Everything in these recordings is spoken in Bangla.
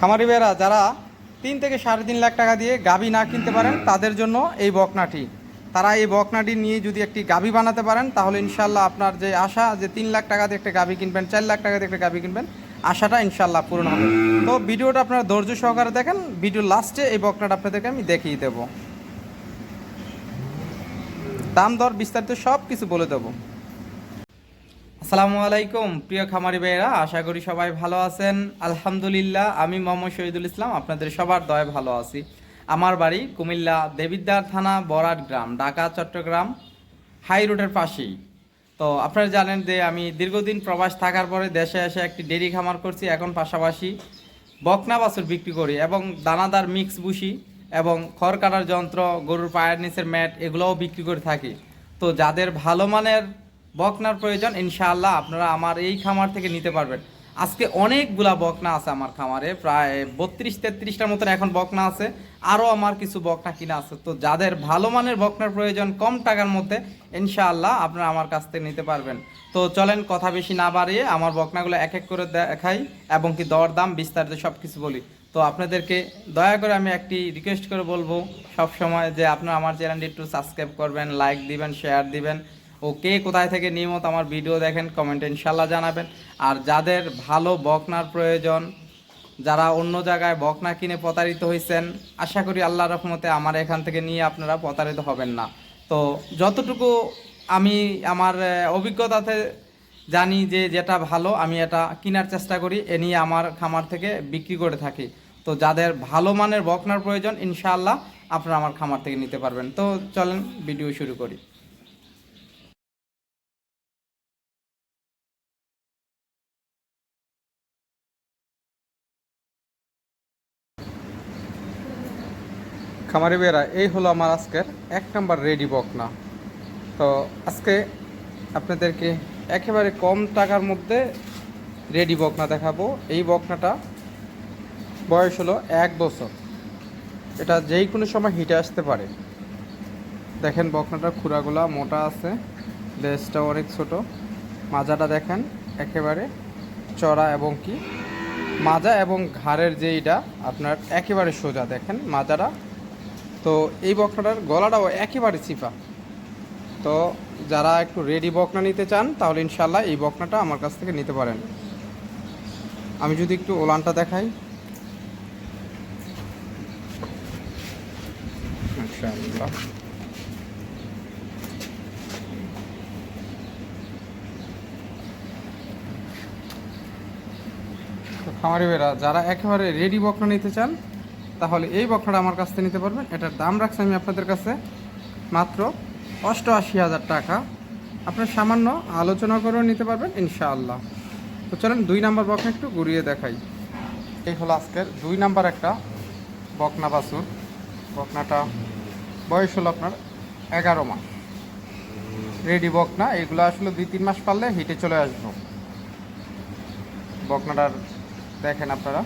খামারি ভাইয়েরা, যারা তিন থেকে সাড়ে তিন লাখ টাকা দিয়ে গাবি না কিনতে পারেন, তাদের জন্য এই বকনাটি। তারা এই বকনাটি নিয়ে যদি একটি গাবি বানাতে পারেন, তাহলে ইনশাল্লাহ আপনার যে আশা যে তিন লাখ টাকা দিয়ে একটা গাবি কিনবেন, চার লাখ টাকা দিয়ে একটা গাবি কিনবেন, আশাটা ইনশাল্লাহ পূরণ হবে। তো ভিডিওটা আপনারা ধৈর্য সহকারে দেখেন ভিডিও লাস্টে এই বকনাটা আপনাদেরকে আমি দেখিয়ে দেবো। দাম দর বিস্তারিত সব কিছু বলে দেবো। আসসালামু আলাইকুম, প্রিয় খামারি ভাইয়েরা, আশা করি সবাই ভালো আছেন। আলহামদুলিল্লাহ, আমি মোহাম্মদ শহীদুল ইসলাম, আপনাদের সবার দয় ভালো আছি। আমার বাড়ি কুমিল্লা দেবিদ্বার থানা, বরাট গ্রাম, ঢাকা, চট্টগ্রাম, হাই রোডের পাশেই। তো আপনারা জানেন যে আমি দীর্ঘদিন প্রবাস থাকার পরে দেশে এসে একটি ডেরি খামার করছি, এখন পাশাপাশি বকনা বাছুর বিক্রি করি এবং দানাদার মিক্স বুসি এবং খড় কাটার যন্ত্র, গরুর পায়ের নিচের ম্যাট, এগুলোও বিক্রি করে থাকি। তো যাদের ভালো মানের বকনার প্রয়োজন, ইনশাআল্লাহ আপনারা আমার এই খামার থেকে নিতে পারবেন। আজকে অনেকগুলা বকনা আছে আমার খামারে, প্রায় বত্রিশ তেত্রিশটার মতন এখন বকনা আছে, আরও আমার কিছু বকনা কিনা আছে। তো যাদের ভালো মানের বকনার প্রয়োজন কম টাকার মধ্যে, ইনশাআল্লাহ আপনারা আমার কাছ থেকে নিতে পারবেন। তো চলেন কথা বেশি না বাড়িয়ে আমার বকনাগুলো এক এক করে দেখাই এবং কি দর দাম বিস্তারিত সব কিছু বলি। তো আপনাদেরকে দয়া করে আমি একটি রিকোয়েস্ট করে বলব সব সময় যে আপনারা আমার চ্যানেলটি একটু সাবস্ক্রাইব করবেন লাইক দিবেন শেয়ার দিবেন। ও কে কোথায় থেকে নিয়মিত আমার ভিডিও দেখেন কমেন্টে ইনশাল্লাহ জানাবেন। আর যাদের ভালো বকনার প্রয়োজন, যারা অন্য জায়গায় বকনা কিনে প্রতারিত হয়েছেন আশা করি আল্লাহ রহমতে আমার এখান থেকে নিয়ে আপনারা প্রতারিত হবেন না। তো যতটুকু আমি আমার অভিজ্ঞতাতে জানি যে যেটা ভালো, আমি এটা কেনার চেষ্টা করি, এ নিয়ে আমার খামার থেকে বিক্রি করে থাকি। তো যাদের ভালো মানের বকনার প্রয়োজন, ইনশাআল্লাহ আপনারা আমার খামার থেকে নিতে পারবেন। তো চলেন, ভিডিও শুরু করি। খামারি বেড়া এই হলো আমার আজকের এক নাম্বার রেডি বকনা। তো আজকে আপনাদেরকে একেবারে কম টাকার মধ্যে রেডি বকনা দেখাবো। এই বকনাটা বয়স হলো এক বছর। এটা যেই কোনো সময় হিটে আসতে পারে। দেখেন বকনাটা খুরাগুলা মোটা আছে লেজটা অনেক ছোট। মাজাটা দেখেন একেবারে চড়া এবং কি। মাজা এবং ঘাড়ের যেইটা, আপনার একেবারে সোজা। দেখেন মাজাটা তো এই বকনাটার গলাটাও একেবারে চিপা তো যারা একটু রেডি বকনা নিতে চান, তাহলে ইনশাল্লাহ এই বকনাটা আমার কাছ থেকে নিতে পারেন। আমি যদি একটু ওলানটা দেখাই। খামারি বেরা যারা একেবারে রেডি বকনা নিতে চান তাহলে এই বকনাটা আমার কাছ থেকে নিতে পারবেন এটার দাম রাখছি আমি আপনাদের কাছে মাত্র অষ্টআশি হাজার টাকা। আপনার সামান্য আলোচনা করেও নিতে পারবেন, ইনশাআল্লাহ। তো চলেন দুই নাম্বার বকনা একটু ঘুরিয়ে দেখাই। এই হলো আজকের দুই নাম্বার একটা বকনা বাছুর। বকনাটা বয়স হলো আপনার এগারো মাস। রেডি বকনা এগুলো আসলে দুই তিন মাস পারলে হিটে চলে আসব। বকনাটার দেখেন আপনারা।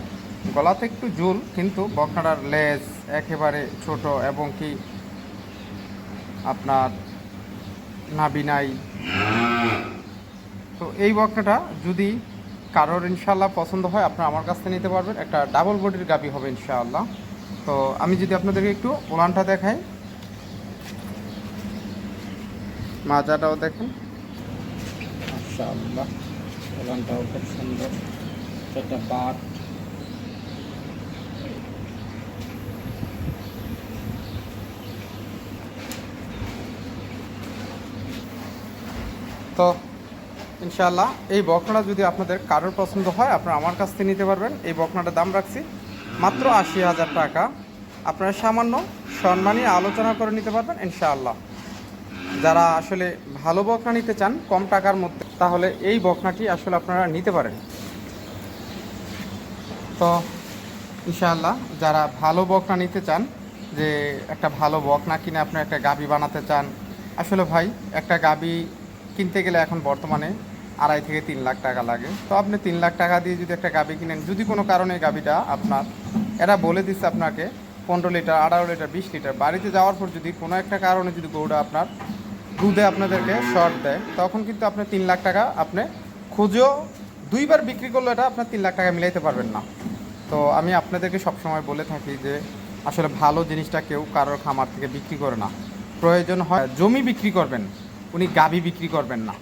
গলাতে একটু জুল, কিন্তু বকনাটার লেজ একেবারে ছোট এবং কি আপনার নাবি নাই। তো এই বকনাটা যদি কারোর ইনশাল্লাহ পছন্দ হয়, আপনারা আমার কাছ থেকে নিতে পারবেন। একটা ডাবল বডির গাবি হবে ইনশাআল্লাহ। তো আমি যদি আপনাদেরকে একটু ওলানটা দেখাই। মাজাটাও দেখেন। মাশাআল্লাহ, ওলানটাও খুব সুন্দর। একটা বাট তো ইনশাআল্লাহ এই বকনাটা যদি আপনাদের কারোর পছন্দ হয়, আপনারা আমার কাছ থেকে নিতে পারবেন। এই বকনাটার দাম রাখছি মাত্র আশি হাজার টাকা। আপনারা সামান্য সম্মানী আলোচনা করে নিতে পারবেন ইনশাআল্লাহ। যারা আসলে ভালো বকনা নিতে চান কম টাকার মধ্যে, তাহলে এই বকনাটি আসলে আপনারা নিতে পারেন। তো ইনশাআল্লাহ যারা ভালো বকনা নিতে চান, যে একটা ভালো বকনা কিনে আপনি একটা গাবি বানাতে চান, আসলে ভাই, একটা গাবি কিনতে গেলে এখন বর্তমানে আড়াই থেকে তিন লাখ টাকা লাগে। তো আপনি তিন লাখ টাকা দিয়ে যদি একটা গাবি কিনেন, যদি কোনো কারণে গাবিটা আপনার, এরা বলে দিচ্ছে আপনাকে পনেরো লিটার, আঠারো লিটার, বিশ লিটার, বাড়িতে যাওয়ার পর যদি কোনো একটা কারণে যদি গরুটা আপনার দুধে আপনাদেরকে শর্ট দেয়, তখন কিন্তু আপনি তিন লাখ টাকা আপনি খুঁজেও দুইবার বিক্রি করলে এটা আপনার তিন লাখ টাকা মিলাইতে পারবেন না। তো আমি আপনাদেরকে সবসময় বলে থাকি যে, আসলে ভালো জিনিসটা কেউ কারোর খামার থেকে বিক্রি করে না। প্রয়োজন হয় জমি বিক্রি করবেন। উনি গাভী বিক্রি করবেন না।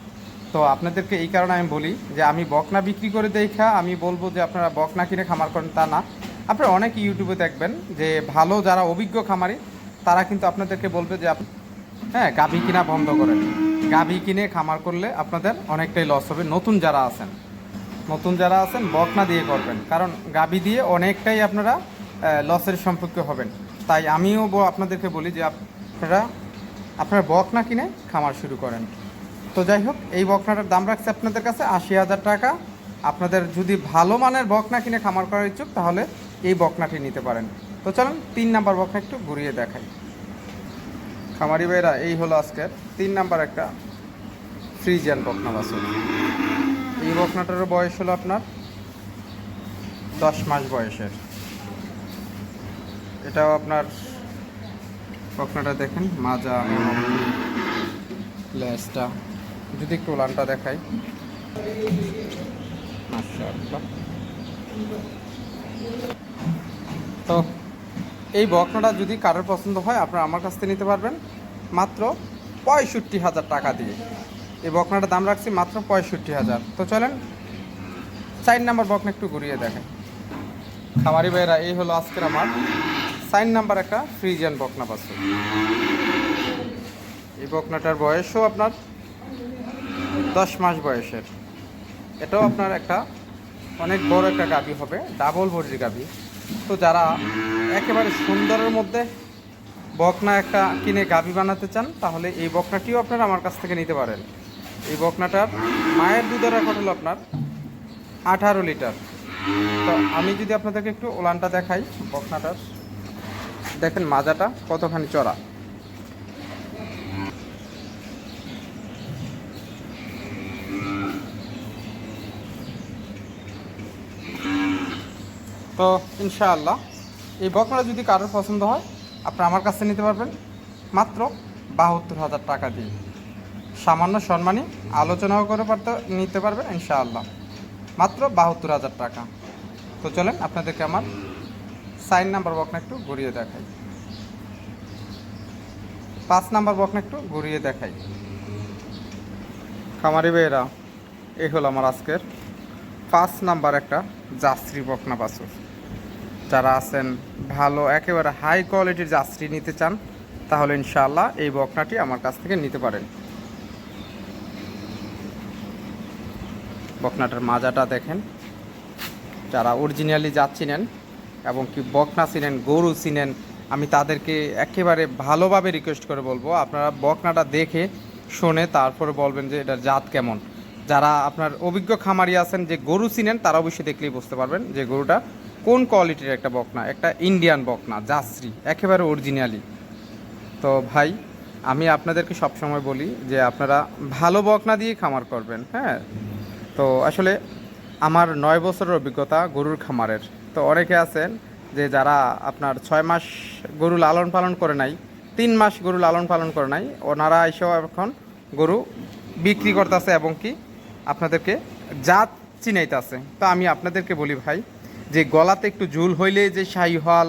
তো আপনাদেরকে এই কারণে আমি বলি যে আমি বকনা বিক্রি করে দেখা, আমি বলব যে আপনারা বকনা কিনে খামার করেন তা না। আপনারা অনেক ইউটিউবে দেখবেন যে ভালো যারা অভিজ্ঞ খামারি, তারা কিন্তু আপনাদেরকে বলবে যে হ্যাঁ গাভী কিনা বন্ধ করেন। গাভী কিনে খামার করলে আপনাদের অনেকটাই লস হবে। নতুন যারা আছেন, নতুন যারা আছেন, বকনা দিয়ে করবেন। কারণ গাভী দিয়ে অনেকটাই আপনারা লসের সম্পর্কে হবেন। তাই আমিও আপনাদেরকে বলি যে আপনারা আপনারা বকনা কিনে খামার শুরু করেন। তো যাই হোক এই বকনাটার দাম রাখছে আপনাদের কাছে আশি হাজার টাকা। আপনাদের যদি ভালো মানের বকনা কিনে খামার করার ইচ্ছুক, তাহলে এই বকনাটি নিতে পারেন। তো চলুন, তিন নাম্বার বকনা একটু ঘুরিয়ে দেখাই। খামারি ভাইরা, এই হলো আজকের তিন নাম্বার একটা ফ্রিজিয়ান বকনা বাছুর। এই বকনাটারও বয়স হলো আপনার দশ মাস বয়সের। এটাও আপনার বকনাটা দেখেন, মাজা লেজটা যদি একটু উলানটা দেখাই। তো, এই বকনাটা যদি কারোর পছন্দ হয়, আপনারা আমার কাছ থেকে নিতে পারবেন। মাত্র পঁয়ষট্টি হাজার টাকা দিয়ে। এই বকনাটার দাম রাখছি মাত্র পঁয়ষট্টি হাজার। তো চলেন, চার নাম্বার বকনা একটু ঘুরিয়ে দেখেন। খামারি ভাইয়েরা, এই হলো আজকের আমার সাইন নাম্বার একটা ফ্রিজিয়ান বকনা বাছুর এই বকনাটার বয়সও আপনার দশ মাস বয়সের। এটাও আপনার একটা অনেক বড় একটা গাবি হবে ডাবল বডির গাভী তো যারা একেবারে সুন্দরের মধ্যে বকনা একটা কিনে গাভী বানাতে চান, তাহলে এই বকনাটিও আপনারা আমার কাছ থেকে নিতে পারেন। এই বকনাটার মায়ের দুধের রেকর্ড হলো আপনার আঠারো লিটার। তো আমি যদি আপনাদেরকে একটু ওলানটা দেখাই বকনাটার। দেখেন মাজাটা কতখানি চড়া। তো ইনশাআল্লাহ, এই বকরা যদি কারোর পছন্দ হয়, আপনারা আমার কাছে নিতে পারবেন। মাত্র বাহাত্তর হাজার টাকা দিয়ে। সামান্য সম্মানী আলোচনাও করে পারতে, নিতে পারবেন ইনশাআল্লাহ। মাত্র বাহাত্তর হাজার টাকা। তো চলেন, আপনাদেরকে আমার সাইন নাম্বার বকনা একটু ঘুরিয়ে দেখাই। পাঁচ নাম্বার বকনা একটু ঘুরিয়ে দেখাই। খামারি বেয়েরা এই হলো আমার আজকের পাঁচ নাম্বার একটা জাস্ত্রী বকনা বাছুর। যারা আছেন ভালো, একেবারে হাই কোয়ালিটির জাস্ত্রী নিতে চান, তাহলে ইনশাআল্লাহ এই বকনাটি আমার কাছ থেকে নিতে পারেন। বকনাটার মাজাটা দেখেন। যারা অরিজিনালি চিনেন এবং কি বকনা চিনেন গরু চিনেন আমি তাদেরকে একেবারে ভালোভাবে রিকোয়েস্ট করে বলব, আপনারা বকনাটা দেখে শুনে তারপরে বলবেন যে এটার জাত কেমন। যারা আপনার অভিজ্ঞ খামারি আছেন, যে গরু চিনেন, তারা অবশ্যই দেখলেই বুঝতে পারবেন যে গরুটা কোন কোয়ালিটির একটা বকনা। একটা ইন্ডিয়ান বকনা জাসরি একেবারে অরিজিনালি তো ভাই, আমি আপনাদেরকে সবসময় বলি যে আপনারা ভালো বকনা দিয়ে খামার করবেন হ্যাঁ? তো আসলে আমার নয় বছরের অভিজ্ঞতা গরুর খামারের। তো অনেকে আছেন যে যারা আপনার ছয় মাস গরু লালন পালন করে নাই, তিন মাস গরু লালন পালন করে নাই, ওনারা এসেও এখন গরু বিক্রি করতেছে এবং কি আপনাদেরকে জাত চিনাইতেছে। তো আমি আপনাদেরকে বলি ভাই যে গলাতে একটু ঝুল হইলে যে শাহিওয়াল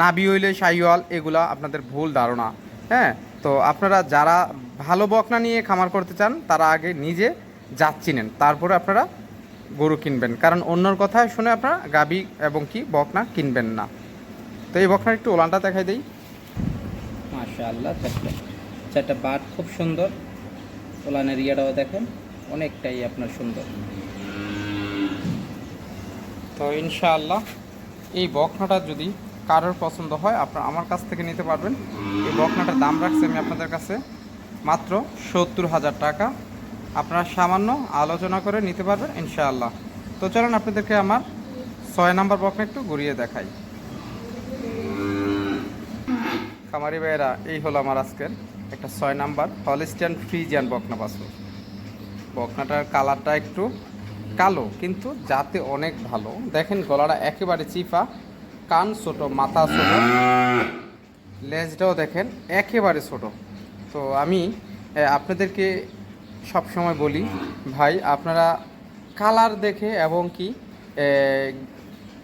নাবি হইলে শাহিওয়াল, এগুলা আপনাদের ভুল ধারণা। হ্যাঁ তো আপনারা যারা ভালো বকনা নিয়ে খামার করতে চান, তারা আগে নিজে জাত চিনেন। তারপরে আপনারা গরু কিনবেন। কারণ অন্যর কথা শুনে আপনারা গাবি এবং কি বকনা কিনবেন না। তো এই বকনার একটু ওলানটা দেখাই দিই। মাশাআল্লাহ চারটা চারটা বাট খুব সুন্দর। ওলানের ইয়াটাও দেখেন অনেকটাই আপনার সুন্দর। তো ইনশাআল্লাহ এই বকনাটা যদি কারোর পছন্দ হয় আপনারা আমার কাছ থেকে নিতে পারবেন। এই বকনাটার দাম রাখছি আমি আপনাদের কাছে মাত্র সত্তর হাজার টাকা। আপনারা সামান্য আলোচনা করে নিতে পারবেন, ইনশাআল্লাহ। তো চলুন আপনাদেরকে আমার ছয় নাম্বার বকনা একটু ঘুরিয়ে দেখাই। খামারি ভাইয়েরা, এই হলো আমার আজকের একটা ছয় নাম্বার হলিস্টিয়ান ফ্রিজিয়ান বকনা বাছুর। বকনাটার কালারটা একটু কালো, কিন্তু যাতে অনেক ভালো। দেখেন গলাটা একেবারে চিপা, কান ছোট, মাথা ছোট, লেজটাও দেখেন একেবারে ছোট। তো আমি আপনাদেরকে সব সময় বলি, ভাই, আপনারা কালার দেখে এবং কি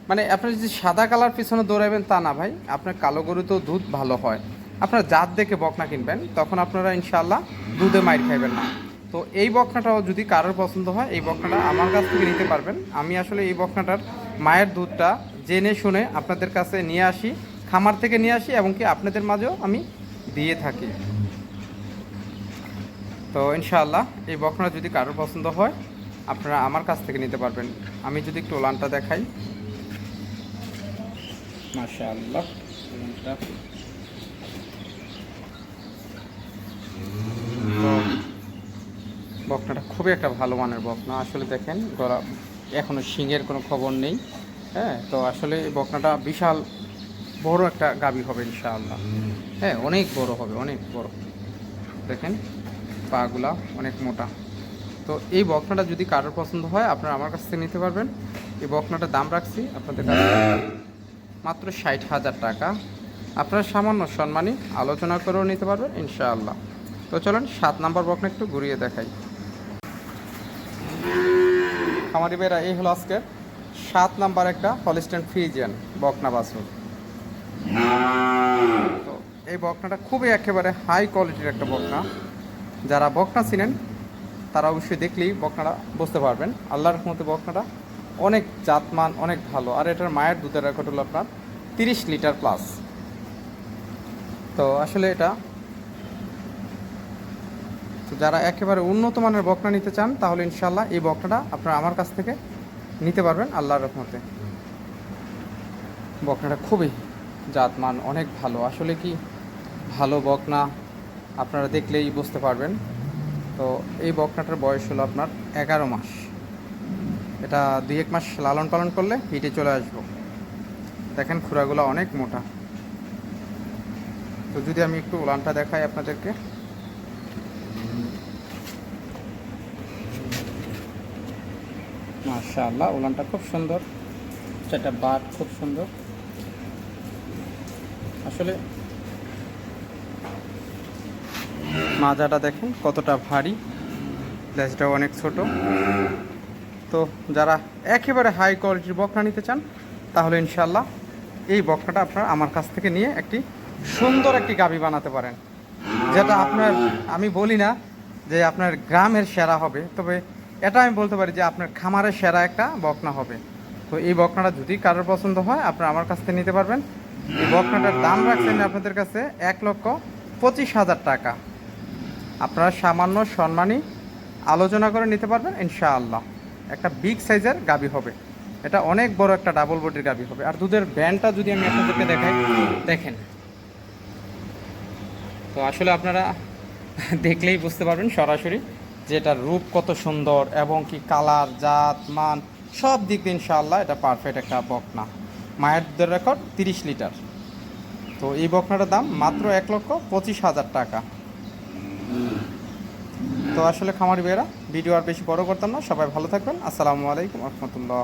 মানে আপনার যদি সাদা কালার পিছনে দৌড়াবেন তা না ভাই, আপনার কালো গরুতেও দুধ ভালো হয়। আপনার জাত দেখে বকনা কিনবেন, তখন আপনারা ইনশাল্লাহ দুধে মাইর খাইবেন না। তো এই বকনাটাও যদি কারোর পছন্দ হয়, এই বকনাটা আমার কাছ থেকে নিতে পারবেন। আমি আসলে এই বকনাটার মায়ের দুধটা জেনে শুনে আপনাদের কাছে নিয়ে আসি, খামার থেকে নিয়ে আসি এবং কি আপনাদের মাঝেও আমি দিয়ে থাকি। তো ইনশাআল্লাহ এই বকনা যদি কারোর পছন্দ হয়, আপনারা আমার কাছ থেকে নিতে পারবেন। আমি যদি একটু ওলানটা দেখাই। মাশাআল্লাহ বকনাটা খুবই একটা ভালো মানের বকনা আসলে দেখেন, গলা এখনও শিঙের কোনো খবর নেই। হ্যাঁ তো আসলে এই বকনাটা বিশাল বড় একটা গাবি হবে ইনশাআল্লাহ। হ্যাঁ অনেক বড় হবে, অনেক বড়। দেখেন পাগুলা অনেক মোটা। তো এই বকনাটা যদি কারোর পছন্দ হয়, আপনারা আমার কাছ থেকে নিতে পারবেন। এই বকনাটার দাম রাখছি আপনাদের কাছে মাত্র ষাট হাজার টাকা। আপনারা সামান্য সম্মানী আলোচনা করেও নিতে পারবেন, ইনশাআল্লাহ। তো চলুন, সাত নাম্বার বকনা একটু ঘুরিয়ে দেখাই। খামারি বেরা এই হলো আজকে সাত নাম্বার একটা হলিস্টেন ফ্রিজিয়ান বকনা বাছুর। তো এই বকনাটা খুবই একেবারে হাই কোয়ালিটির একটা বকনা। যারা বকনা চিনেন, তারা অবশ্যই দেখলেই বকনাটা বুঝতে পারবেন। আল্লাহর রহমতে বকনাটা অনেক জাতমান, অনেক ভালো। আর এটার মায়ের দুধের রেকর্ড হলো আপনার তিরিশ লিটার প্লাস তো আসলে এটা, তো যারা একেবারে উন্নত মানের বকনা নিতে চান, তাহলে ইনশাল্লাহ এই বকনাটা আপনারা আমার কাছ থেকে নিতে পারবেন আল্লাহর রহমতে। বকনাটা খুবই জাতমান, অনেক ভালো। আসলে কি ভালো বকনা? আপনারা দেখলেই বুঝতে পারবেন। তো এই বকনাটার বয়স হলো আপনার এগারো মাস। এটা দুই এক মাস লালন পালন করলে হিটে চলে আসব। দেখেন খুরাগুলো অনেক মোটা। তো যদি আমি একটু উলানটা দেখাই আপনাদেরকে। মাশাআল্লাহ ওলানটা খুব সুন্দর। সেটা বাট খুব সুন্দর। আসলে মাজাটা দেখেন, কতটা ভারী। লেজটাও অনেক ছোট। তো যারা একেবারে হাই কোয়ালিটির বকনা নিতে চান, তাহলে ইনশাল্লাহ এই বকনাটা আপনারা আমার কাছ থেকে নিয়ে একটি সুন্দর একটি গাবি বানাতে পারেন। যেটা আপনার, আমি বলি না যে আপনার গ্রামের সেরা হবে, তবে এটা আমি বলতে পারি যে আপনার খামারের সেরা একটা বকনা হবে। তো এই বকনাটা যদি কারোর পছন্দ হয়, আপনারা আমার কাছ থেকে নিতে পারবেন। এই বকনাটার দাম রাখছেন আপনাদের কাছে এক লক্ষ পঁচিশ হাজার টাকা। আপনারা সামান্য সম্মানই আলোচনা করে নিতে পারবেন, ইনশাআল্লাহ। একটা বিগ সাইজের গাবি হবে। এটা অনেক বড় একটা ডাবল বডির গাবি হবে। আর দুধের ব্যান্ডটা যদি আমি আপনাদেরকে দেখাই, দেখেন। তো আসলে আপনারা দেখলেই বুঝতে পারবেন সরাসরি যে এটার রূপ কত সুন্দর এবং কি কালার, জাত, মান, সব দিক দিয়ে ইনশাআল্লাহ এটা পারফেক্ট একটা বকনা। মায়ের দুধের রেকর্ড তিরিশ লিটার। তো এই বকনাটার দাম মাত্র এক লক্ষ পঁচিশ হাজার টাকা। তো আসলে খামারি বেড়া ভিডিও আর বেশি বড় করতাম না। সবাই ভালো থাকবেন। আসসালামু আলাইকুম রহমতুল্লাহ।